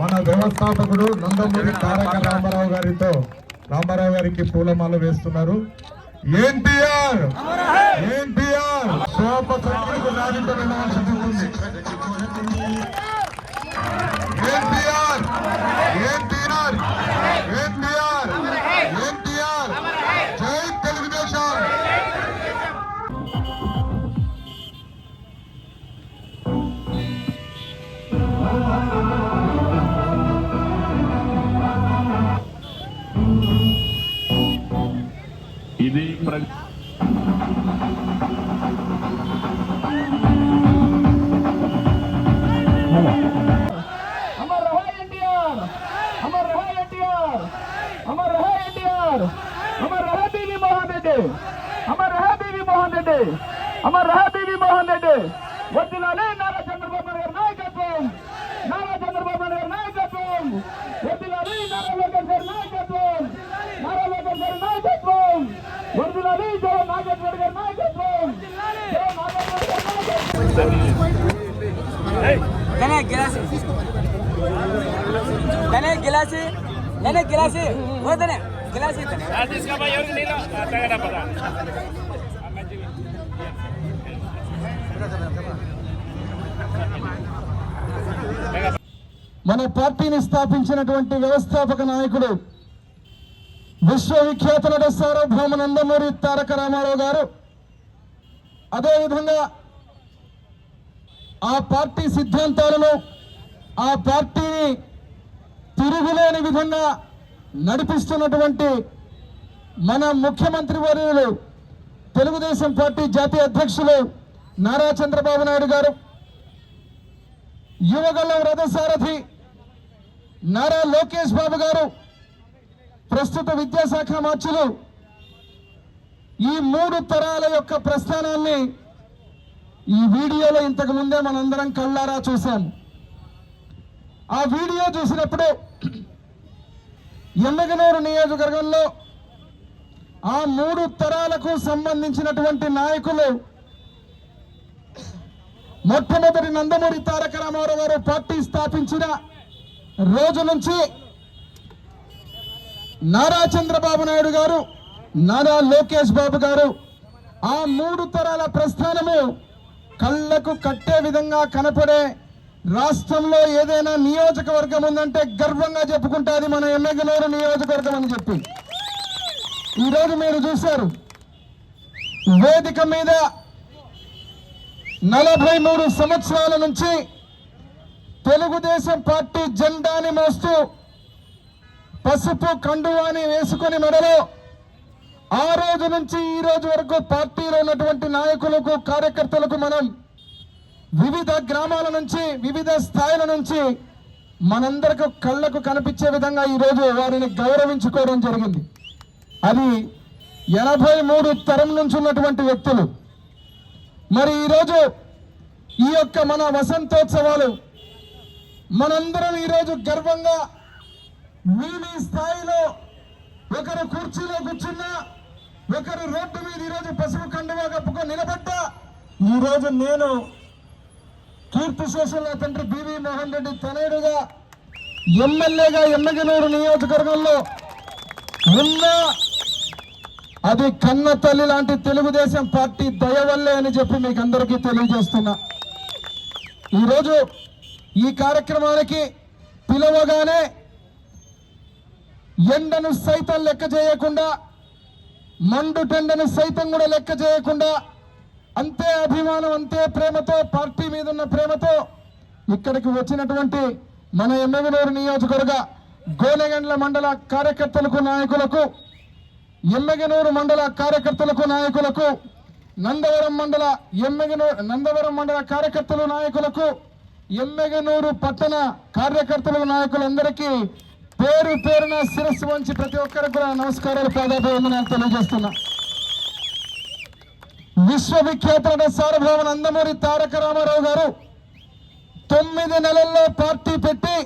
మన వ్యవస్థాపకుడు నందమూరి తారక రామారావు గారితో రామారావు గారికి పూలమాల వేస్తున్నారు. ఎన్టీఆర్! ఎన్టీఆర్! శోభ సంఖ్యకు నాటితో ఎన్టీఆర్! ఇది ననే గిలాసి పోతనే గిలాసి మన పార్టీని స్థాపించినటువంటి వ్యవస్థాపక నాయకుడు విశ్వవిఖ్యాత నట సార్వభౌమ నందమూరి తారక రామారావు గారు. అదేవిధంగా ఆ పార్టీ సిద్ధాంతాలను ఆ పార్టీని తిరుగులేని విధంగా నడిపిస్తున్నటువంటి మన ముఖ్యమంత్రి వర్యులు తెలుగుదేశం పార్టీ జాతీయ అధ్యక్షులు నారా చంద్రబాబు నాయుడు గారు యువగలం రథసారథి నారా లోకేష్ బాబు గారు ప్రస్తుత విద్యాశాఖ మార్చులు ఈ మూడు తరాల యొక్క ప్రస్థానాన్ని ఈ వీడియోలో ఇంతకు ముందే మనందరం కళ్ళారా చూశాం. ఆ వీడియో చూసినప్పుడు ఎమ్మగనూరు నియోజకవర్గంలో ఆ మూడు తరాలకు సంబంధించినటువంటి నాయకులు మొట్టమొదటి నందమూరి తారక రామారావు గారు పార్టీ స్థాపించిన రోజు నుంచి నారా చంద్రబాబు నాయుడు గారు నారా లోకేష్ బాబు గారు ఆ మూడు తరాల ప్రస్థానము కళ్ళకు కట్టే విధంగా కనపడే రాష్ట్రంలో ఏదైనా నియోజకవర్గం ఉందంటే గర్వంగా చెప్పుకుంటాది మన ఎమ్మెగనూరు నియోజకవర్గం అని చెప్పి. ఈరోజు మీరు చూశారు. వేదిక మీద నలభై మూడు సంవత్సరాల నుంచి తెలుగుదేశం పార్టీ జెండాని మోస్తూ పసుపు కండువాని వేసుకొని మెడలో ఆ రోజు నుంచి ఈ రోజు వరకు పార్టీలో ఉన్నటువంటి నాయకులకు కార్యకర్తలకు మనం వివిధ గ్రామాల నుంచి వివిధ స్థాయిల నుంచి మనందరికి కళ్ళకు కనిపించే విధంగా ఈరోజు వారిని గౌరవించుకోవడం జరిగింది. అది ఎనభై మూడు తరం నుంచి ఉన్నటువంటి వ్యక్తులు. మరి ఈరోజు ఈ యొక్క మన వసంతోత్సవాలు మనందరం ఈరోజు గర్వంగా మీ మీ స్థాయిలో ఒకరు కుర్చీలో కూర్చున్నా ఒకరు రోడ్డు మీద ఈరోజు పసుపు కండువా కప్పుకొని నిలబడ్డా ఈరోజు నేను కీర్తిశేషుల తండ్రి బివి మోహన్ రెడ్డి తనయుడుగా ఎమ్మెల్యేగా ఎమ్మగినూరు నియోజకవర్గంలో ఉన్న అది కన్న తల్లి లాంటి తెలుగుదేశం పార్టీ దయవల్లే అని చెప్పి మీకు అందరికీ తెలియజేస్తున్నా. ఈరోజు ఈ కార్యక్రమానికి పిలవగానే ఎండను సైతం లెక్క చేయకుండా మండు టెండను సైతం కూడా లెక్క చేయకుండా అంతే అభిమానం అంతే ప్రేమతో పార్టీ మీద ఉన్న ప్రేమతో ఇక్కడికి వచ్చినటువంటి మన ఎమ్మెగనూరు నియోజకవర్గ గోనెగండ్ల మండల కార్యకర్తలకు నాయకులకు ఎమ్మెగనూరు మండల కార్యకర్తలకు నాయకులకు నందవరం మండల ఎమ్మెగనూరు నందవరం మండల కార్యకర్తలు నాయకులకు ఎమ్మెగనూరు పట్టణ కార్యకర్తలు నాయకులందరికీ పేరు పేరున శిరస్సు వంచి ప్రతి ఒక్కరికి కూడా నమస్కారాలు పాదాభివందనాలు తెలియజేస్తున్నా. విశ్వవిఖ్యాత సార్వభౌమ నందమూరి తారక రామారావు గారు తొమ్మిది నెలల్లో పార్టీ పెట్టి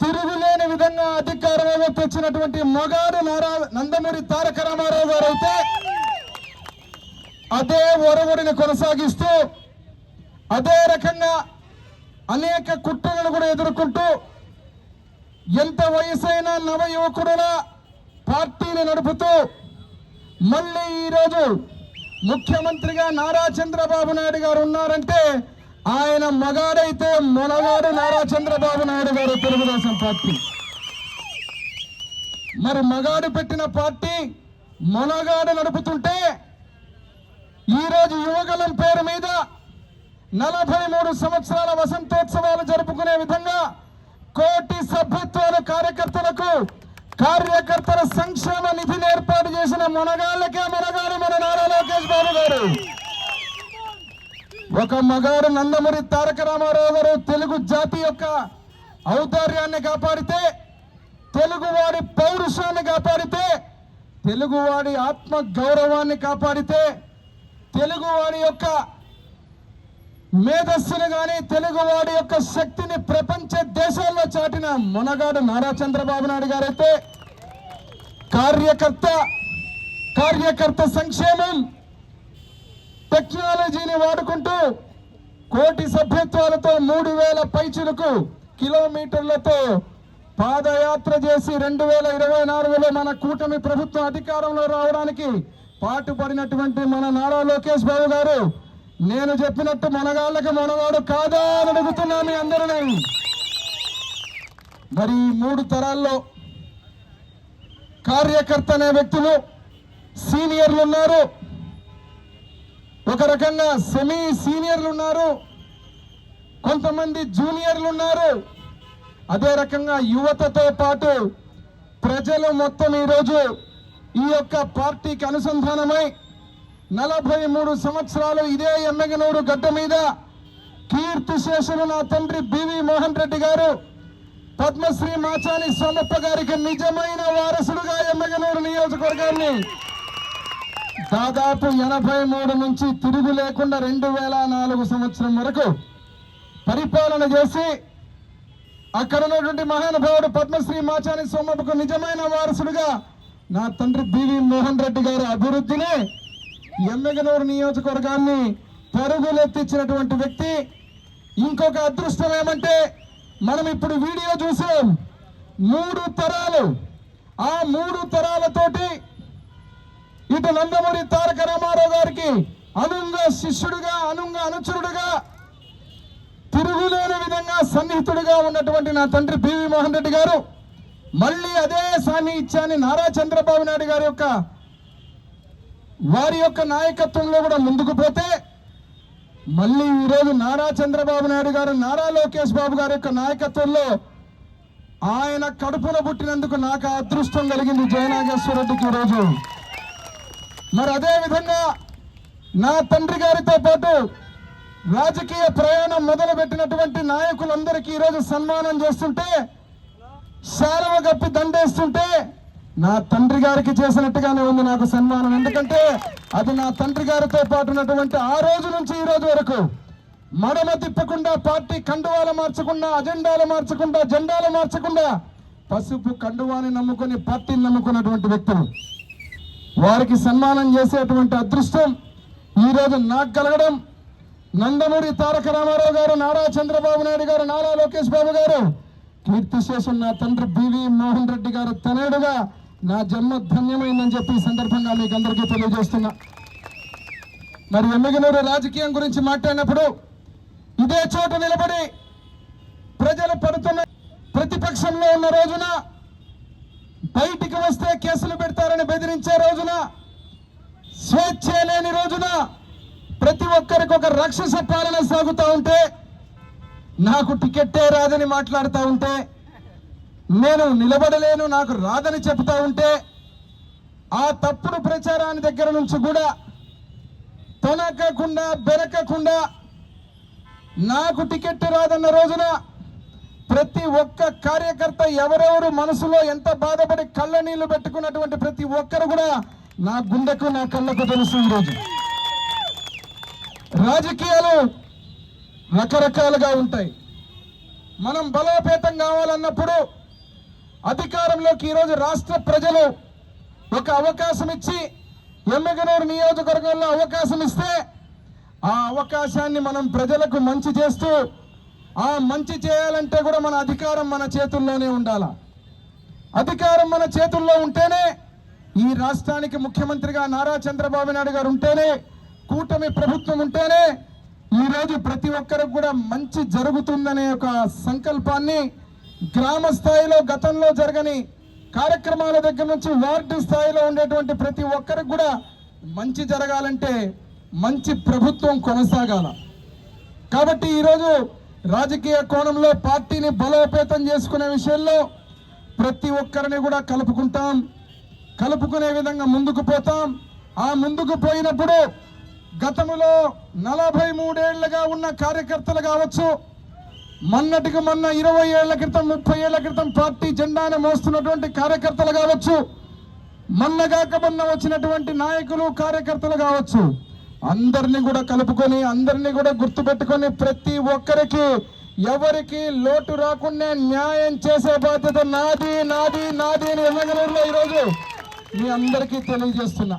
తిరుగులేని విధంగా అధికారంలో తెచ్చినటువంటి మొగాడు నారా నందమూరి తారక రామారావు గారు అయితే అదే ఒరవడిని కొనసాగిస్తూ అదే రకంగా అనేక కుట్రలను కూడా ఎదుర్కొంటూ ఎంత వయసైనా నవ యువకుడులా పార్టీని నడుపుతూ మళ్ళీ ఈరోజు ముఖ్యమంత్రిగా నారా చంద్రబాబు నాయుడు గారు ఉన్నారంటే ఆయన మగాడైతే మొనగాడు నారా చంద్రబాబు నాయుడు గారు తెలుగుదేశం పార్టీ. మరి మగాడు పెట్టిన పార్టీ మొనగాడు నడుపుతుంటే ఈరోజు యువగలం పేరు మీద నలభై మూడు సంవత్సరాల వసంతోత్సవాలు జరుపుకునే విధంగా కోటి సభ్యత్వాల కార్యకర్తలకు కార్యకర్తల సంక్షేమ నిధిని ఏర్పాటు చేసిన మొనగాళ్ళకే మొనగాడు మన నారా లోకేష్ బాబు గారు. ఒక మగారు నందమూరి తారక రామారావు గారు తెలుగు జాతి యొక్క ఔదార్యాన్ని కాపాడితే తెలుగువాడి పౌరుషాన్ని కాపాడితే తెలుగువాడి ఆత్మ గౌరవాన్ని కాపాడితే తెలుగువాడి యొక్క మేధస్సును గాని తెలుగువాడి యొక్క శక్తిని ప్రపంచ దేశాల్లో చాటిన మొనగాడు నారా చంద్రబాబు నాయుడు గారైతే కార్యకర్త కార్యకర్త సంక్షేమం టెక్నాలజీని వాడుకుంటూ కోటి సభ్యత్వాలతో మూడు వేల పైచులకు కిలోమీటర్లతో పాదయాత్ర చేసి రెండు వేల ఇరవై నాలుగులో మన కూటమి ప్రభుత్వం అధికారంలో రావడానికి పాటుపడినటువంటి మన నారా లోకేష్ బాబు గారు నేను చెప్పినట్టు మనగాళ్ళకి మనవాడు కాదా అని అడుగుతున్నా మీ అందరినీ. మరి మూడు తరాల్లో కార్యకర్త అనే వ్యక్తులు సీనియర్లు ఉన్నారు. ఒక రకంగా సెమీ సీనియర్లు ఉన్నారు. కొంతమంది జూనియర్లు ఉన్నారు. అదే రకంగా యువతతో పాటు ప్రజలు మొత్తం ఈరోజు ఈ యొక్క పార్టీకి అనుసంధానమై నలభై మూడు సంవత్సరాలు ఇదే ఎమ్మెగనూరు గడ్డ మీద కీర్తి శేషులు నా తండ్రి బివి మోహన్ రెడ్డి గారు పద్మశ్రీ మాచాని సోమప్ప గారికి నిజమైన వారసుడుగా ఎమ్మెగనూరు నియోజకవర్గాన్ని. దాదాపు ఎనభై మూడు నుంచి తిరుగు లేకుండా రెండు వేల నాలుగు సంవత్సరం వరకు పరిపాలన చేసి అక్కడ ఉన్నటువంటి మహానుభావుడు పద్మశ్రీ మాచాని సోమప్పకు నిజమైన వారసుడుగా నా తండ్రి బివి మోహన్ రెడ్డి గారి అభివృద్ధిని ఎమ్మెగనూరు నియోజకవర్గాన్ని పరుగులెత్తించినటువంటి వ్యక్తి. ఇంకొక అదృష్టం ఏమంటే మనం ఇప్పుడు వీడియో చూసాం. మూడు తరాలు. ఆ మూడు తరాలతోటి ఇటు నందమూరి తారక రామారావు గారికి అనుంగ శిష్యుడిగా అనుంగ అనుచరుడుగా తిరుగులేని విధంగా సన్నిహితుడిగా ఉన్నటువంటి నా తండ్రి పివి మోహన్ రెడ్డి గారు మళ్ళీ అదే సాన్నిహిత్యాన్ని నారా చంద్రబాబు నాయుడు గారి యొక్క వారి యొక్క నాయకత్వంలో కూడా ముందుకు పోతే మళ్ళీ ఈరోజు నారా చంద్రబాబు నాయుడు గారు నారా లోకేష్ బాబు గారి యొక్క నాయకత్వంలో ఆయన కడుపున పుట్టినందుకు నాకు అదృష్టం కలిగింది జయనాగేశ్వరరెడ్డికి ఈరోజు మరి అదే విధంగా నా తండ్రి గారితో పాటు రాజకీయ ప్రయాణం మొదలుపెట్టినటువంటి నాయకులందరికీ ఈరోజు సన్మానం చేస్తుంటే శాలవ గప్పి దండేస్తుంటే నా తండ్రి గారికి చేసినట్టుగానే ఉంది నాకు సన్మానం. ఎందుకంటే అది నా తండ్రి గారితో పాటు ఉన్నటువంటి ఆ రోజు నుంచి ఈ రోజు వరకు మడమ తిప్పకుండా పార్టీ కండువాలు మార్చకుండా అజెండాలు మార్చకుండా జెండాలు మార్చకుండా పసుపు కండువాని నమ్ముకొని పార్టీని నమ్ముకున్నటువంటి వ్యక్తులు. వారికి సన్మానం చేసేటువంటి అదృష్టం ఈ రోజు నాకు కలగడం. నందమూరి తారక రామారావు గారు నారా చంద్రబాబు నాయుడు గారు నారా లోకేష్ బాబు గారు కీర్తిశేషం నా తండ్రి బివి మోహన్ రెడ్డి గారు తనయుడుగా నా జన్మ ధన్యమైందని చెప్పి ఈ సందర్భంగా మీకు అందరికీ తెలియజేస్తున్నా. మరి ఎమ్మిగనూరు రాజకీయం గురించి మాట్లాడినప్పుడు ఇదే చోట నిలబడి ప్రజలు పడుతున్న ప్రతిపక్షంలో ఉన్న రోజున బయటికి వస్తే కేసులు పెడతారని బెదిరించే రోజున స్వేచ్ఛ లేని రోజున ప్రతి ఒక్కరికి ఒక రాక్షస పాలన సాగుతూ ఉంటే నాకు టికెట్టే రాదని మాట్లాడుతూ ఉంటే నేను నిలబడలేను నాకు రాదని చెప్తా ఉంటే ఆ తప్పుడు ప్రచారాన్ని దగ్గర నుంచి కూడా తొనకకుండా బెరకకుండా నాకు టికెట్ రాదన్న రోజున ప్రతి ఒక్క కార్యకర్త ఎవరెవరు మనసులో ఎంత బాధపడి కళ్ళ నీళ్ళు పెట్టుకున్నటువంటి ప్రతి ఒక్కరు కూడా నా గుండెకు నా కళ్ళకు తెలుసు ఈరోజు. రాజకీయాలు రకరకాలుగా ఉంటాయి. మనం బలోపేతం కావాలన్నప్పుడు అధికారంలోకి ఈరోజు రాష్ట్ర ప్రజలు ఒక అవకాశం ఇచ్చి ఎమ్మెగనూరు నియోజకవర్గంలో అవకాశం ఇస్తే ఆ అవకాశాన్ని మనం ప్రజలకు మంచి చేస్తూ ఆ మంచి చేయాలంటే కూడా మన అధికారం మన చేతుల్లోనే ఉండాల. అధికారం మన చేతుల్లో ఉంటేనే ఈ రాష్ట్రానికి ముఖ్యమంత్రిగా నారా చంద్రబాబు నాయుడు గారు ఉంటేనే కూటమి ప్రభుత్వం ఉంటేనే ఈ రోజు ప్రతి ఒక్కరికి కూడా మంచి జరుగుతుందనే ఒక సంకల్పాన్ని గ్రామ స్థాయిలో గతంలో జరగని కార్యక్రమాల దగ్గర నుంచి వార్డు స్థాయిలో ఉండేటువంటి ప్రతి ఒక్కరికి కూడా మంచి జరగాలంటే మంచి ప్రభుత్వం కొనసాగాల. కాబట్టి ఈరోజు రాజకీయ కోణంలో పార్టీని బలోపేతం చేసుకునే విషయంలో ప్రతి ఒక్కరిని కూడా కలుపుకుంటాం. కలుపుకునే విధంగా ముందుకు పోతాం. ఆ ముందుకు పోయినప్పుడు గతంలో నలభై మూడేళ్ళుగా ఉన్న కార్యకర్తలు కావచ్చు మొన్నటికి మొన్న ఇరవై ఏళ్ళ క్రితం ముప్పై ఏళ్ళ క్రితం పార్టీ జెండాను మోస్తున్నటువంటి కార్యకర్తలు కావచ్చు మొన్నగాక మొన్న వచ్చినటువంటి నాయకులు కార్యకర్తలు కావచ్చు అందరినీ కూడా కలుపుకొని అందరినీ కూడా గుర్తుపెట్టుకొని ప్రతి ఒక్కరికి ఎవరికి లోటు రాకుండా న్యాయం చేసే బాధ్యత నాది నాది నాది అని ఎమ్మెల్యేలో ఈరోజు మీ అందరికీ తెలియజేస్తున్నా.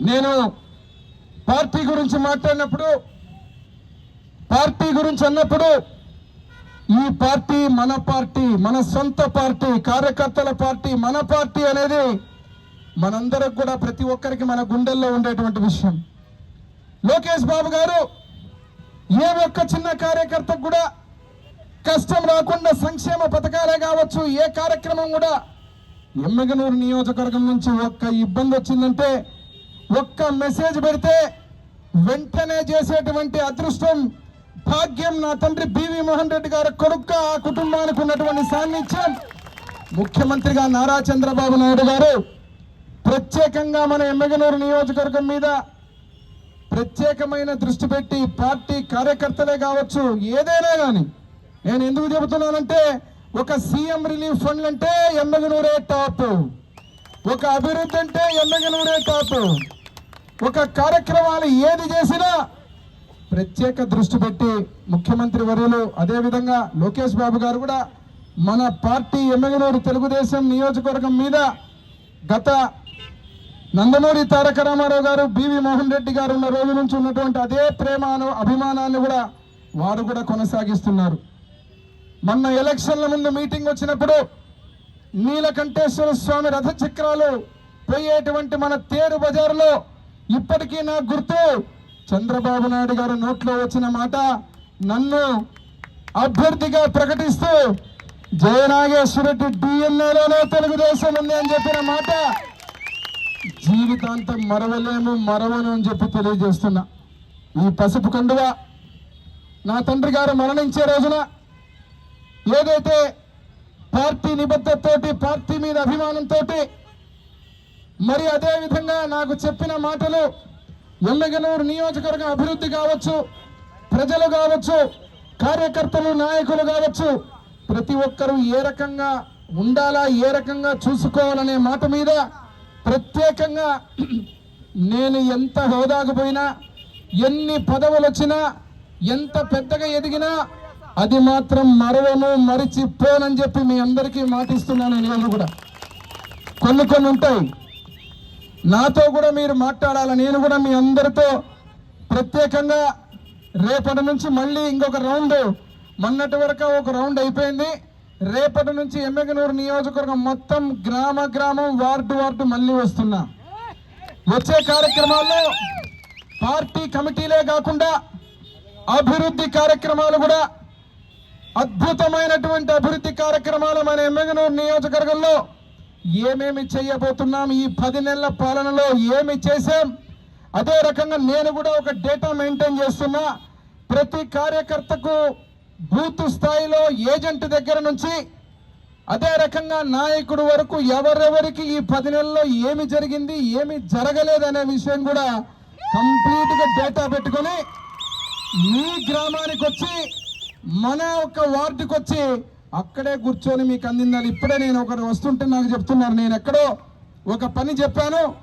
నేను పార్టీ గురించి మాట్లాడినప్పుడు పార్టీ గురించి అన్నప్పుడు ఈ పార్టీ మన పార్టీ మన సొంత పార్టీ కార్యకర్తల పార్టీ మన పార్టీ అనేది మనందరికి కూడా ప్రతి ఒక్కరికి మన గుండెల్లో ఉండేటువంటి విషయం. లోకేష్ బాబు గారు ఏ ఒక్క చిన్న కార్యకర్తకు కూడా కష్టం రాకుండా సంక్షేమ పథకాలే కావచ్చు ఏ కార్యక్రమం కూడా ఎమ్మెగనూరు నియోజకవర్గం నుంచి ఒక్క ఇబ్బంది వచ్చిందంటే ఒక్క మెసేజ్ పెడితే వెంటనే చేసేటువంటి అదృష్టం భాగ్యం నా తండ్రి బివి మోహన్ రెడ్డి గారి కొడుక్క ఆ కుటుంబానికి ఉన్నటువంటి సాన్నిధ్యం. ముఖ్యమంత్రిగా నారా చంద్రబాబు నాయుడు గారు ప్రత్యేకంగా మన ఎమ్మెగనూరు నియోజకవర్గం మీద ప్రత్యేకమైన దృష్టి పెట్టి పార్టీ కార్యకర్తలే కావచ్చు ఏదైనా కానీ నేను ఎందుకు చెబుతున్నానంటే ఒక సీఎం రిలీఫ్ ఫండ్ అంటే ఎమ్మెగనూరే టాప్. ఒక అభివృద్ధి అంటే ఎమ్మెగనూరే టాప్. ఒక కార్యక్రమాలు ఏది చేసినా ప్రత్యేక దృష్టి పెట్టి ముఖ్యమంత్రి వర్యులు అదేవిధంగా లోకేష్ బాబు గారు కూడా మన పార్టీ ఎమ్మెగనూరు తెలుగుదేశం నియోజకవర్గం మీద గత నందమూరి తారక రామారావు గారు బివి మోహన్ రెడ్డి గారు ఉన్న రోజు నుంచి ఉన్నటువంటి అదే ప్రేమను అభిమానాన్ని కూడా వారు కూడా కొనసాగిస్తున్నారు. మొన్న ఎలక్షన్ల ముందు మీటింగ్ వచ్చినప్పుడు నీలకంఠేశ్వర స్వామి రథచక్రాలు పోయేటువంటి మన తేరు బజారులో ఇప్పటికీ నాకు గుర్తు చంద్రబాబు నాయుడు గారు నోట్లో వచ్చిన మాట నన్ను అభ్యర్థిగా ప్రకటిస్తూ జయనాగేశ్వరరెడ్డి డిఎన్ఏలోనే తెలుగుదేశం ఉంది అని చెప్పిన మాట జీవితాంతం మరవలేము మరవను అని చెప్పి తెలియజేస్తున్నా. ఈ పసుపు కండువ నా తండ్రి గారు మరణించే రోజున ఏదైతే పార్టీ నిబద్ధతతోటి పార్టీ మీద అభిమానంతో మరి అదేవిధంగా నాకు చెప్పిన మాటలు ఎమ్మెగనూరు నియోజకవర్గం అభివృద్ధి కావచ్చు ప్రజలు కావచ్చు కార్యకర్తలు నాయకులు కావచ్చు ప్రతి ఒక్కరూ ఏ రకంగా ఉండాలా ఏ రకంగా చూసుకోవాలనే మాట మీద ప్రత్యేకంగా నేను ఎంత హోదాకపోయినా ఎన్ని పదవులు వచ్చినా ఎంత పెద్దగా ఎదిగినా అది మాత్రం మరవను మరిచిపోనని చెప్పి మీ అందరికీ మాటిస్తున్నాను నేను కూడా. కొన్ని కొన్ని ఉంటాయి. నాతో కూడా మీరు మాట్లాడాలి. నేను కూడా మీ అందరితో ప్రత్యేకంగా రేపటి నుంచి మళ్ళీ ఇంకొక రౌండ్ మొన్నటి వరకు ఒక రౌండ్ అయిపోయింది. రేపటి నుంచి ఎమ్మెగనూరు నియోజకవర్గం మొత్తం గ్రామ గ్రామం వార్డు వార్డు మళ్ళీ వస్తున్నా. వచ్చే కార్యక్రమాల్లో పార్టీ కమిటీలే కాకుండా అభివృద్ధి కార్యక్రమాలు కూడా అద్భుతమైనటువంటి అభివృద్ధి కార్యక్రమాలు మన ఎమ్మెగనూరు నియోజకవర్గంలో ఏమేమి చేయబోతున్నాం ఈ పది నెలల పాలనలో ఏమి చేశాం? అదే రకంగా నేను కూడా ఒక డేటా మెయింటైన్ చేస్తున్నా. ప్రతి కార్యకర్తకు బూత్ స్థాయిలో ఏజెంట్ దగ్గర నుంచి అదే రకంగా నాయకుడు వరకు ఎవరెవరికి ఈ పది నెలల్లో ఏమి జరిగింది ఏమి జరగలేదు అనే విషయం కూడా కంప్లీట్గా డేటా పెట్టుకొని మీ గ్రామానికి వచ్చి మన ఒక వార్డుకు వచ్చి అక్కడే కూర్చొని మీకు అందిందని ఇప్పుడే నేను ఒకరు వస్తుంటే నాకు చెప్తున్నారు. నేను ఎక్కడో ఒక పని చెప్పాను.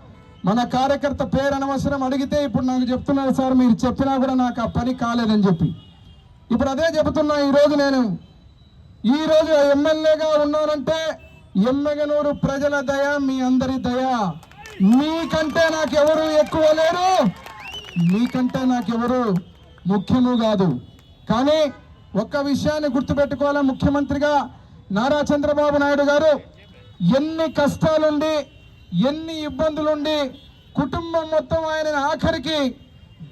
మన కార్యకర్త పేరు అనవసరం అడిగితే ఇప్పుడు నాకు చెప్తున్నారు సార్ మీరు చెప్పినా కూడా నాకు ఆ పని కాలేదని చెప్పి. ఇప్పుడు అదే చెబుతున్నా ఈరోజు నేను. ఈరోజు ఎమ్మెల్యేగా ఉన్నానంటే ఎమ్మెగనూరు ప్రజల దయ మీ అందరి దయ. మీకంటే నాకెవరు ఎక్కువ లేరు. మీకంటే నాకెవరు ముఖ్యము కాదు. కానీ ఒక్క విషయాన్ని గుర్తుపెట్టుకోవాలి ముఖ్యమంత్రిగా నారా చంద్రబాబు నాయుడు గారు? ఎన్ని కష్టాలుండి ఎన్ని ఇబ్బందులుండి కుటుంబం మొత్తం ఆయన ఆఖరికి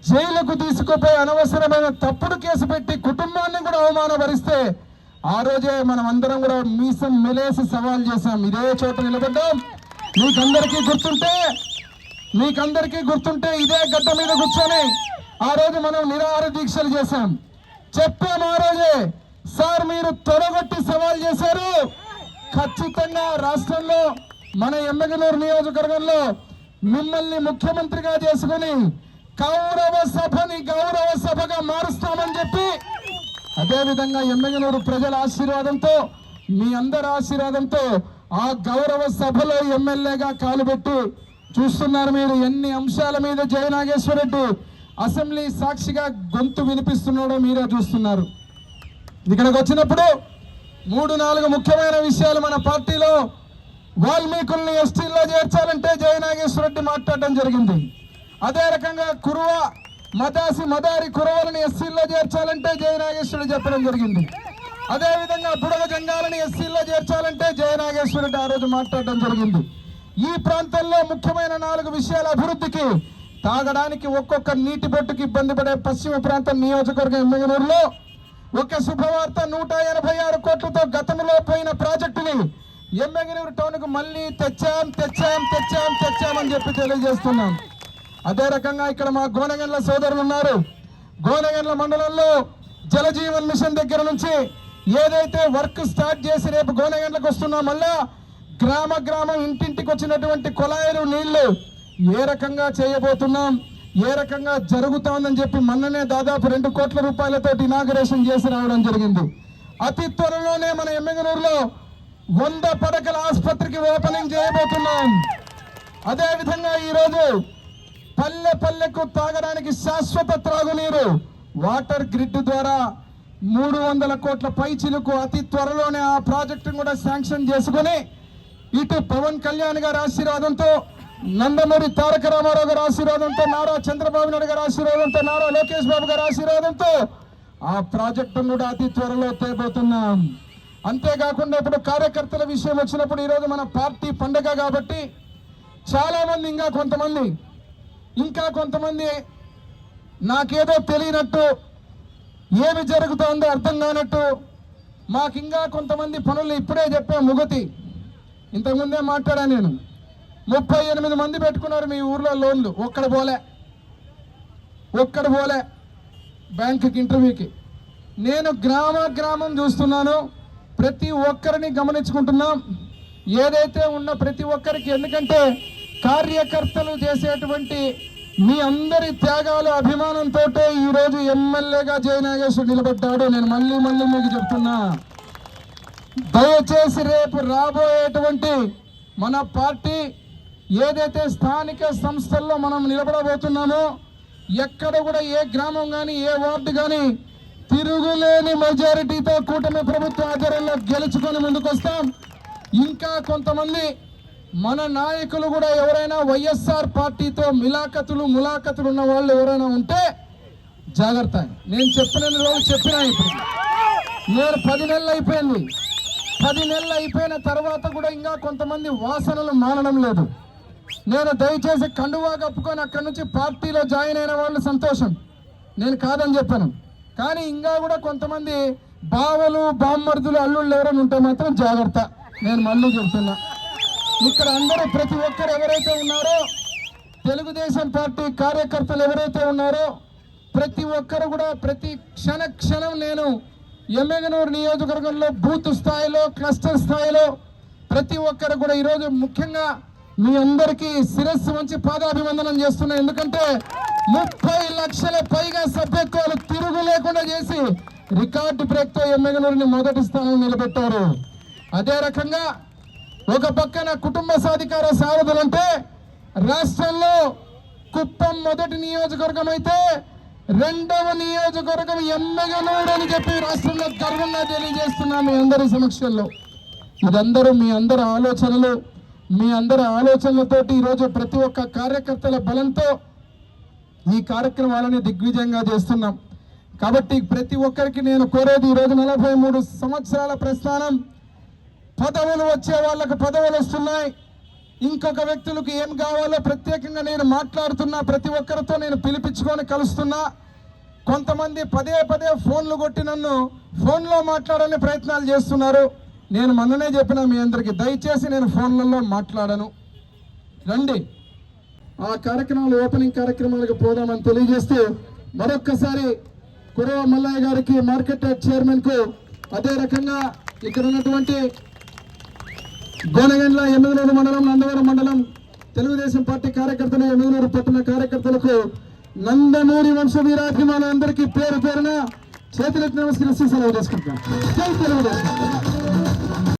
జైలుకు తీసుకుపోయి అనవసరమైన తప్పుడు కేసు పెట్టి కుటుంబాన్ని కూడా అవమానపరిస్తే ఆ రోజే మనం అందరం కూడా మీసం మెలేసి సవాల్ చేశాం. ఇదే చోట నిలబడ్డాం. మీకందరికీ గుర్తుంటే మీకందరికీ గుర్తుంటే ఇదే గడ్డ మీద కూర్చొని ఆ రోజు మనం నిరాహార దీక్షలు చేశాం. చెప్పే ఆ రోజే. సార్ మీరు తొలగొట్టి సవాల్ చేశారు. ఖచ్చితంగా రాష్ట్రంలో మన ఎమ్మెగనూరు నియోజకవర్గంలో మిమ్మల్ని ముఖ్యమంత్రిగా చేసుకుని కౌరవ సభని గౌరవ సభగా మారుస్తామని చెప్పి అదేవిధంగా ఎమ్మెగనూరు ప్రజల ఆశీర్వాదంతో మీ అందరి ఆశీర్వాదంతో ఆ గౌరవ సభలో ఎమ్మెల్యేగా కాలుపెట్టి చూస్తున్నారు మీరు. ఎన్ని అంశాల మీద జయనాగేశ్వరరెడ్డి అసెంబ్లీ సాక్షిగా గొంతు వినిపిస్తున్నాడో మీరే చూస్తున్నారు. ఇక్కడికి వచ్చినప్పుడు మూడు నాలుగు ముఖ్యమైన విషయాలు మన పార్టీలో వాల్మీకుల్ని ఎస్టీల్లో చేర్చాలంటే జయనాగేశ్వర రెడ్డి మాట్లాడడం జరిగింది. అదే రకంగా కురువ మదాసి మదారి కురవలని ఎస్సీల్లో చేర్చాలంటే జయనాగేశ్వరుడు చెప్పడం జరిగింది. అదేవిధంగా బుడగ జంగాలని ఎస్సీల్లో చేర్చాలంటే జయనాగేశ్వరుడు ఆ రోజు మాట్లాడడం జరిగింది. ఈ ప్రాంతంలో ముఖ్యమైన నాలుగు విషయాల అభివృద్ధికి తాగడానికి ఒక్కొక్క నీటి బొట్టుకి ఇబ్బంది పడే పశ్చిమ ప్రాంతం నియోజకవర్గం ఎమ్మెగనూరులో ఒక శుభవార్త నూట ఎనభై ఆరు కోట్లతో గతంలో పోయిన ప్రాజెక్టుని ఎమ్మెగనూరు టౌన్కు మళ్ళీ తెచ్చాం తెచ్చాం తెచ్చాం తెచ్చామని చెప్పి తెలియజేస్తున్నాం. అదే రకంగా ఇక్కడ మా గోనగండ్ల సోదరులు ఉన్నారు. గోనగండ్ల మండలంలో జలజీవన్ మిషన్ దగ్గర నుంచి ఏదైతే వర్క్ స్టార్ట్ చేసి రేపు గోనగండ్లకు వస్తున్నా మళ్ళా గ్రామ గ్రామం ఇంటింటికి వచ్చినటువంటి కుళాయిలు నీళ్ళు ఏ రకంగా చేయబోతున్నాం ఏ రకంగా జరుగుతోందని చెప్పి మొన్ననే దాదాపు రెండు కోట్ల రూపాయలతో ఇనాగరేషన్ చేసి రావడం జరిగింది. అతి త్వరలోనే మన ఎమ్మెగనూరులో వంద పడకల ఆసుపత్రికి ఓపెనింగ్ చేయబోతున్నాం. అదేవిధంగా ఈరోజు పల్లె పల్లెకు తాగడానికి శాశ్వత త్రాగునీరు వాటర్ గ్రిడ్ ద్వారా మూడు వందల కోట్ల పైచిలకు అతి త్వరలోనే ఆ ప్రాజెక్టును కూడా శాంక్షన్ చేసుకుని ఇటు పవన్ కళ్యాణ్ గారి ఆశీర్వాదంతో నందమూరి తారక రామారావు గారి ఆశీర్వాదంతో నారా చంద్రబాబు నాయుడు గారి ఆశీర్వాదంతో నారా లోకేష్ బాబు గారి ఆశీర్వాదంతో ఆ ప్రాజెక్టును కూడా అతి త్వరలో తేబోతున్నాం. అంతేకాకుండా ఇప్పుడు కార్యకర్తల విషయం వచ్చినప్పుడు ఈరోజు మన పార్టీ పండగ కాబట్టి చాలామంది ఇంకా కొంతమంది ఇంకా కొంతమంది నాకేదో తెలియనట్టు ఏమి జరుగుతోందో అర్థం కానట్టు మాకు ఇంకా కొంతమంది పనులు ఇప్పుడే చెప్పే ముగతి. ఇంతకుముందే మాట్లాడా నేను. ముప్పై ఎనిమిది మంది పెట్టుకున్నారు మీ ఊర్లో లోన్లు. ఒక్కడ పోలే. ఒక్కడ పోలే బ్యాంకుకి ఇంటర్వ్యూకి. నేను గ్రామ గ్రామం చూస్తున్నాను. ప్రతి ఒక్కరిని గమనించుకుంటున్నాం. ఏదైతే ఉన్న ప్రతి ఒక్కరికి ఎందుకంటే కార్యకర్తలు చేసేటువంటి మీ అందరి త్యాగాలు అభిమానంతో ఈరోజు ఎమ్మెల్యేగా జయనాగేశ్వర్ నిలబడ్డాడు. నేను మళ్ళీ మళ్ళీ మీకు చెప్తున్నా. దయచేసి రేపు రాబోయేటువంటి మన పార్టీ ఏదైతే స్థానిక సంస్థల్లో మనం నిలబడబోతున్నామో ఎక్కడ కూడా ఏ గ్రామం కానీ ఏ వార్డు కానీ తిరుగులేని మెజారిటీతో కూటమి ప్రభుత్వ ఆధ్వర్యంలో గెలుచుకొని ముందుకొస్తాం. ఇంకా కొంతమంది మన నాయకులు కూడా ఎవరైనా వైఎస్ఆర్ పార్టీతో మిలాఖతులు ములాఖతులు ఉన్న వాళ్ళు ఎవరైనా ఉంటే జాగ్రత్త. నేను చెప్పిన రోజు చెప్పినా ఇప్పుడు. నేను పది నెలలు అయిపోయింది. పది నెలలు అయిపోయిన తర్వాత కూడా ఇంకా కొంతమంది వాసనలు మానడం లేదు. నేను దయచేసి కండువా కప్పుకొని అక్కడి నుంచి పార్టీలో జాయిన్ అయిన వాళ్ళు సంతోషం. నేను కాదని చెప్పాను. కానీ ఇంకా కూడా కొంతమంది బావలు బామ్మర్దులు అల్లుళ్ళు ఎవరైనా ఉంటే మాత్రం జాగ్రత్త. నేను మళ్ళీ చెప్తున్నా. ఇక్కడ అందరూ ప్రతి ఒక్కరు ఎవరైతే ఉన్నారో తెలుగుదేశం పార్టీ కార్యకర్తలు ఎవరైతే ఉన్నారో ప్రతి ఒక్కరు కూడా ప్రతి క్షణ క్షణం నేను ఎమ్మెగనూరు నియోజకవర్గంలో బూత్ స్థాయిలో క్లస్టర్ స్థాయిలో ప్రతి ఒక్కరు కూడా ఈరోజు ముఖ్యంగా మీ అందరికీ శిరస్సు మంచి పాదాభివందనం చేస్తున్నా. ఎందుకంటే ముప్పై లక్షల పైగా సభ్యత్వాలు తిరుగు లేకుండా చేసి రికార్డు బ్రేక్తో ఎమ్మెగనూరుని మొదటి స్థానం నిలబెట్టారు. అదే రకంగా ఒక పక్కన కుటుంబ సాధికార సారథులంటే రాష్ట్రంలో కుప్పం మొదటి నియోజకవర్గం అయితే రెండవ నియోజకవర్గం ఎమ్మెగనూరు అని చెప్పి రాష్ట్రంలో గర్వంగా తెలియజేస్తున్నా మీ అందరి సమక్షంలో. ఇదందరూ మీ అందరి ఆలోచనలు. మీ అందరి ఆలోచనలతోటి ఈరోజు ప్రతి ఒక్క కార్యకర్తల బలంతో ఈ కార్యక్రమాలని దిగ్విజయంగా చేస్తున్నాం. కాబట్టి ప్రతి ఒక్కరికి నేను కోరేది ఈరోజు నలభై మూడు సంవత్సరాల ప్రస్థానం. పదవులు వచ్చే వాళ్ళకు పదవులు వస్తున్నాయి. ఇంకొక వ్యక్తులకు ఏం కావాలో ప్రత్యేకంగా నేను మాట్లాడుతున్నా. ప్రతి ఒక్కరితో నేను పిలిపించుకొని కలుస్తున్నా. కొంతమంది పదే పదే ఫోన్లు కొట్టి నన్ను ఫోన్లో మాట్లాడని ప్రయత్నాలు చేస్తున్నారు. నేను మొన్ననే చెప్పిన మీ అందరికీ దయచేసి నేను ఫోన్లలో మాట్లాడను. రండి. ఆ కార్యక్రమాలు ఓపెనింగ్ కార్యక్రమాలకు పోదామని తెలియజేస్తూ మరొక్కసారి కురవ మల్లయ్య గారికి మార్కెట్ చైర్మన్కు అదే రకంగా ఇక్కడ ఉన్నటువంటి గోనగండ్ల ఎమ్మిదినూరు మండలం నందవరం మండలం తెలుగుదేశం పార్టీ కార్యకర్తలు ఎమ్మిదినూరు పట్టణ కార్యకర్తలకు నందమూరి వంశ వీరాభిమానులందరికీ పేరు పేరున చేతులకు నమస్కరిస్తూ సెలవు చేసుకుంటాం తెలుగుదేశం.